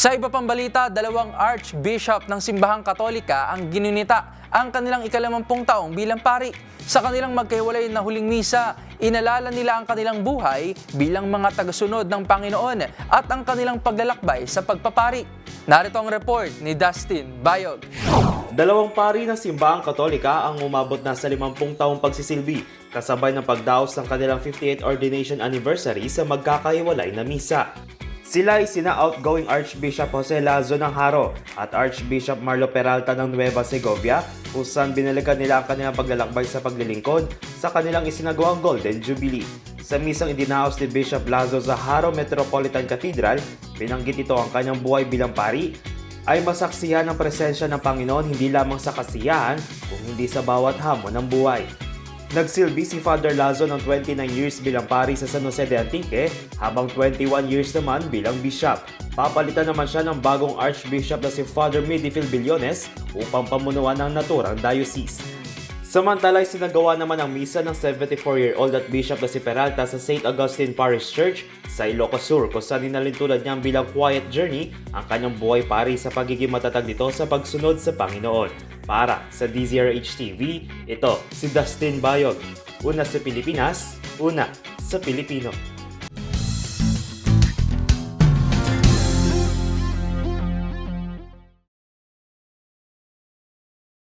Sa iba pang balita, dalawang archbishop ng simbahang katolika ang gininita ang kanilang ikalawampung taong bilang pari. Sa kanilang magkahiwalay na huling misa, inalala nila ang kanilang buhay bilang mga tagasunod ng Panginoon at ang kanilang paglalakbay sa pagpapari. Narito ang report ni Dustin Bayog. Dalawang pari ng simbahang katolika ang umabot na sa 50 taong pagsisilbi kasabay ng pagdaos ng kanilang 58th ordination anniversary sa magkakahiwalay na misa. Sila ay sina outgoing Archbishop Jose Lazo ng Haro at Archbishop Marlo Peralta ng Nueva Segovia kung binalikan nila ang kanilang paglalakbay sa paglilingkod sa kanilang isinagawang Golden Jubilee. Sa misang idinaos ni Bishop Lazo sa Haro Metropolitan Cathedral, binanggit ito ang kanyang buhay bilang pari ay masaksihan ng presensya ng Panginoon hindi lamang sa kasiyahan kung hindi sa bawat hamon ng buhay. Nagsilbi si Father Lazo ng 29 years bilang pari sa San Jose de Antique habang 21 years naman bilang bishop. Papalitan naman siya ng bagong archbishop na si Father Midifil Billones upang pamunuan ng naturang diocese. Samantala, sinagawa naman ang misa ng 74-year-old at bishop na si Peralta sa St. Augustine Parish Church sa Ilocos Sur kung saan inalintulad niya ang bilang quiet journey ang kanyang buhay pari sa pagiging matatag nito sa pagsunod sa Panginoon. Para sa DZRH TV, ito si Dustin Bayog. Una sa Pilipinas, una sa Pilipino.